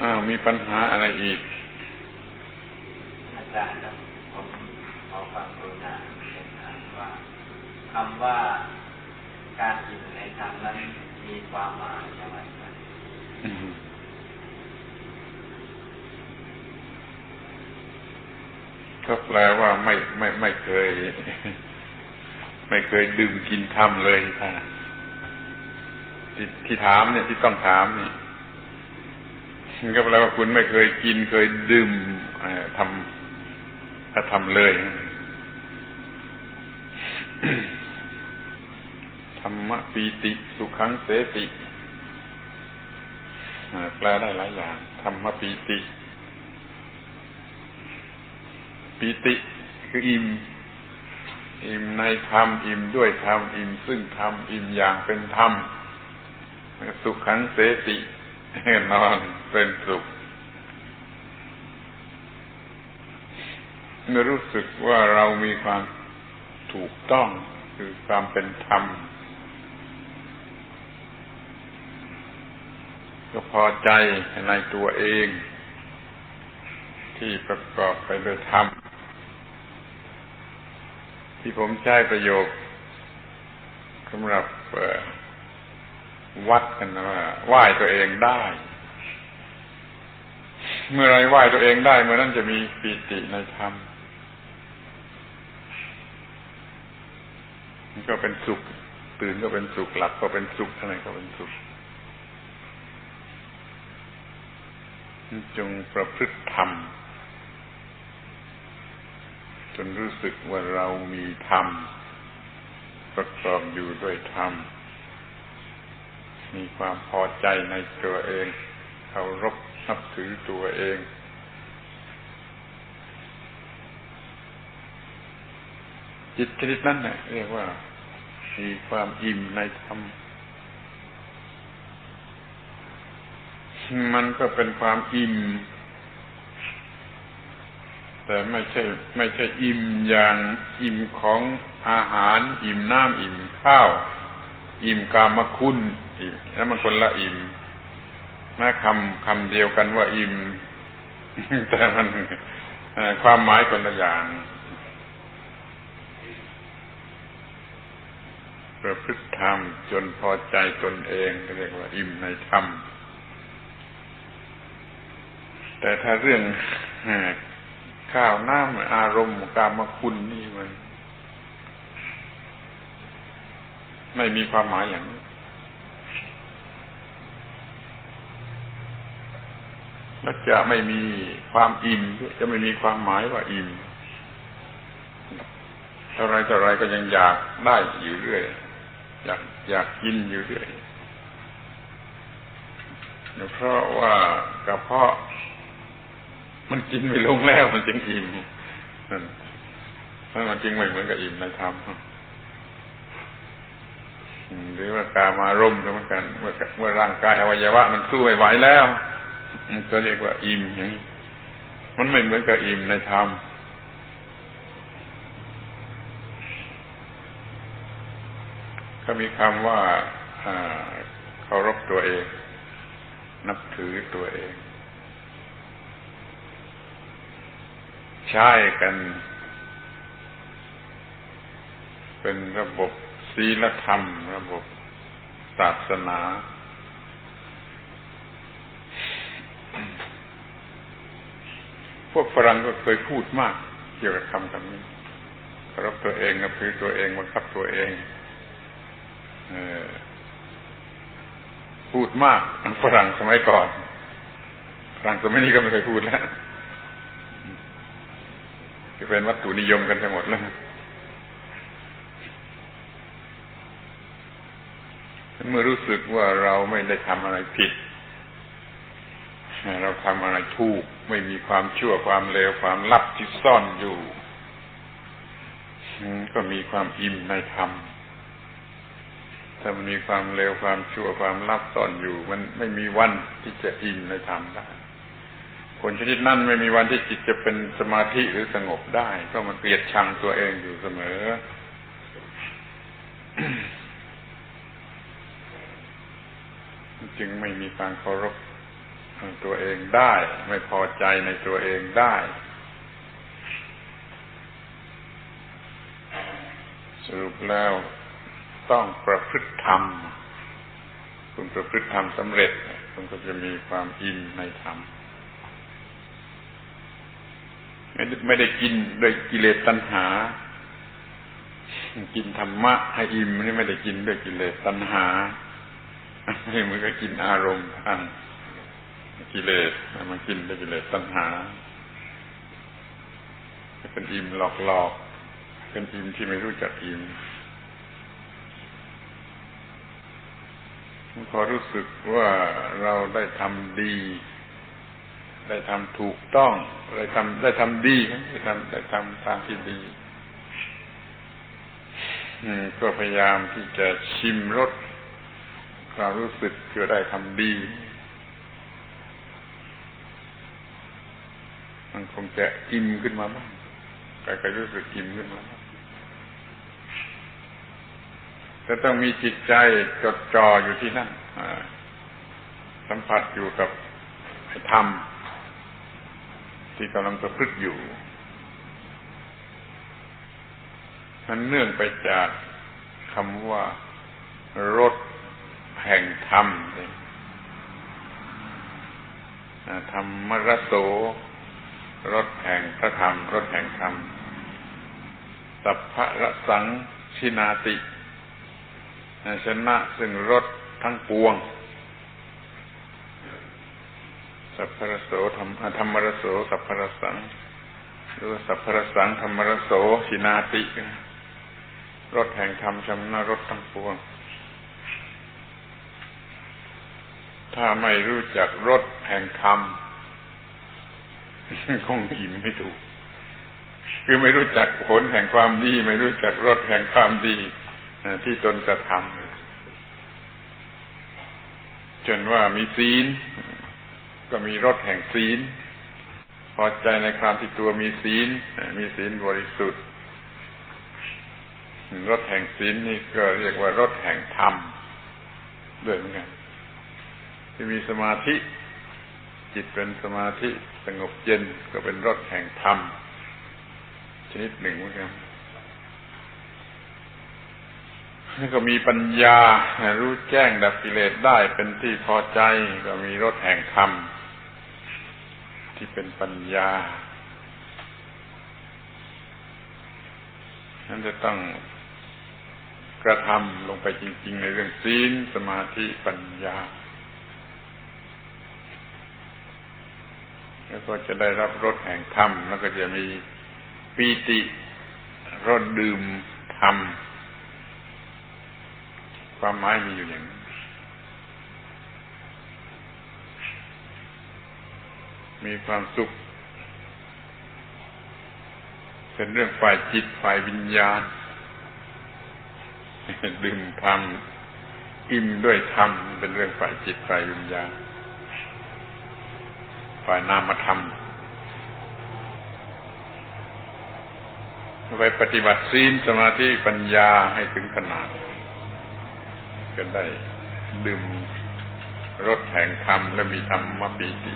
อ้าวมีปัญหาอะไรอีก อาจารย์ครับผมขอความกรุณาเรียนถามว่าคำว่าการอยู่ในธรรมนั้นมีความหมายอย่างไรครับก็แปลว่าไม่ไม่ไม่เคย ไม่เคยดื่มกินทำเลยค่ะที่ที่ถามเนี่ยที่ต้องถามนี่ ก็แปลว่าคุณไม่เคยกินเคยดื่มทำถ้าทำเลยธรรมปีติ สุขังเสติแปลได้หลายอย่างธรรมปีติ ปีติ คืออิ่ม อิ่มในธรรม อิ่มด้วยธรรม อิ่มซึ่งธรรม อิ่มอย่างเป็นธรรม สุขังเสติ นอนเป็นสุขรู้สึกว่าเรามีความถูกต้องคือความเป็นธรรม ก็พอใจในตัวเอง ที่ประกอบไปด้วยธรรม ที่ผมใช้ประโยคสำหรับ วัดกันว่าไหว้ตัวเองได้ เมื่อไรไหว้ตัวเองได้ เมื่อนั้นจะมีปีติในธรรมก็เป็นสุข ตื่นก็เป็นสุขหลับก็เป็นสุขอะไรก็เป็นสุขจงประพฤติธรรม จนรู้สึกว่าเรามีธรรมประกอบอยู่ด้วยธรรม มีความพอใจในตัวเองเคารพนับถือตัวเองจิตชนิดนั้นเนี่ยเรียกว่ามีความอิ่มในธรรม มันก็เป็นความอิ่ม แต่ไม่ใช่ ไม่ใช่อิ่มอย่างอิ่มของอาหาร อิ่มน้ำอิ่มข้าว อิ่มกามคุณอิ่มแล้วมันคนละอิ่มแม้คำคำเดียวกันว่าอิ่ม แต่มันความหมายคนละอย่างประพฤติธรรมจนพอใจตนเองเรียกว่า อิ่มในธรรม แต่ถ้าเรื่องข้าวน้ำอารมณ์กามคุณนี่มัน ไม่มีความหมายอย่างนี้ และจะไม่มีความอิ่มจะไม่มีความหมายว่าอิ่มเท่าไรเท่าไรก็ยังอยากได้อยู่เรื่อย อยากอยากกินอยู่เรื่อยเพราะว่ากระเพาะ มันกินไม่ลงแล้วมันจึงอิ่มนั่นมันจึงไม่เหมือนกับอิ่มในธรรม หรือว่าการมารมณ์ก็เหมือนกันเมื่อเมื่อร่างกายอวัยวะ มันสู้ไม่ไหวแล้วมันก็เรียกว่าอิ่มอย่างนี้มันไม่เหมือนกับอิ่มในธรรมก็มีคำว่าเคารพตัวเอง นับถือตัวเอง ใช้กัน เป็นระบบ ศีลธรรม ระบบศาสนา พวกฝรั่งก็เคยพูดมาก เกี่ยวกับคำคำนี้เคารพตัวเองนับถือตัวเองบังคับตัวเองพูดมากฝรั่งสมัยก่อนฝรั่งสมัยนี้ก็ไม่เคยพูดแล้วจะเป็นวัตถุนิยมกันทั้งหมดแล้ว เมื่อรู้สึกว่าเราไม่ได้ทำอะไรผิด เราทำอะไรถูก ไม่มีความชั่วความเลวความลับที่ซ่อนอยู่ ก็มีความอิ่มในธรรม ถ้ามันมีความเลวความชั่วความลับซ่อนอยู่ มันไม่มีวันที่จะอิ่มในธรรมได้ คนชนิดนั้นไม่มีวันที่จิตจะเป็นสมาธิหรือสงบได้เพราะมันเกลียดชังตัวเองอยู่เสมอ จึงไม่มีการเคารพตัวเองได้ ไม่พอใจในตัวเองได้ สรุปแล้วต้องประพฤติธรรมคุณประพฤติธรรมสำเร็จคุณก็จะมีความอิ่มในธรรมไม่ได้ไม่ได้กินด้วยกิเลสตัณหา กินธรรมะให้อิ่มนี่ไม่ได้กินด้วยกิเลสตัณหา ม่เหมือนกับกินอารมณ์ทานกิเลสมันกินด้วยกิเลสตัณหาเป็นอิ่มหลอกๆเป็นอิ่มที่ไม่รู้จักอิ่มพอรู้สึกว่าเราได้ทำดี ได้ทำถูกต้อง ได้ทำได้ทำดีได้ทำได้ทำทางที่ดีก็พยายามที่จะชิมรส ความรู้สึกเพื่อได้ทำดี มันคงจะอิ่มขึ้นมาบ้างใครๆรู้สึกอิ่มขึ้นมาจะต้องมีจิตใจจดจ่ออยู่ที่นั่นสัมผัสอยู่กับธรรมที่กำลังประพฤติอยู่ มันเนื่องไปจากคำว่ารส แห่งธรรมธรรมรโสรสแห่งพระธรรมรสแห่งธรรม สัพพะรสังชินาติชนะซึ่งรสทั้งปวง สัพพระโสธรรมธรรมรโส สัพพระสังหรือสัพพระสังธรรมรโสชินาติรสแห่งธรรมชนะรสทั้งปวง ถ้าไม่รู้จักรสแห่งธรรมคงอิ่มไม่ถูก คือไม่รู้จักผลแห่งความดี ไม่รู้จักรสแห่งความดีที่ตนกระทำจนว่ามีศีล ก็มีรสแห่งศีล พอใจในความที่ตัวมีศีล มีศีลบริสุทธิ์รสแห่งศีลนี่ก็เรียกว่ารสแห่งธรรมด้วยเหมือนกัน ที่มีสมาธิ จิตเป็นสมาธิสงบเย็นก็เป็นรสแห่งธรรม ชนิดหนึ่งเหมือนกันนี่ก็มีปัญญารู้แจ้งดับกิเลสได้เป็นที่พอใจก็มีรสแห่งธรรม ที่เป็นปัญญานั้นจะต้องกระทำลงไปจริง ๆ ในเรื่องศีลสมาธิปัญญา แล้วก็จะได้รับรสแห่งธรรม แล้วก็จะมีปีติรสดื่มธรรม ความหมายมีอยู่อย่างนี้มีความสุข เป็นเรื่องฝ่ายจิตฝ่ายวิญญาณ ดื่มธรรม อิ่มด้วยธรรม เป็นเรื่องฝ่ายจิตฝ่ายวิญญาณ ฝ่ายนามธรรมไปปฏิบัติศีลสมาธิปัญญาให้ถึงขนาด ก็ได้ดื่มรสแห่งธรรมและมีธรรมปีติ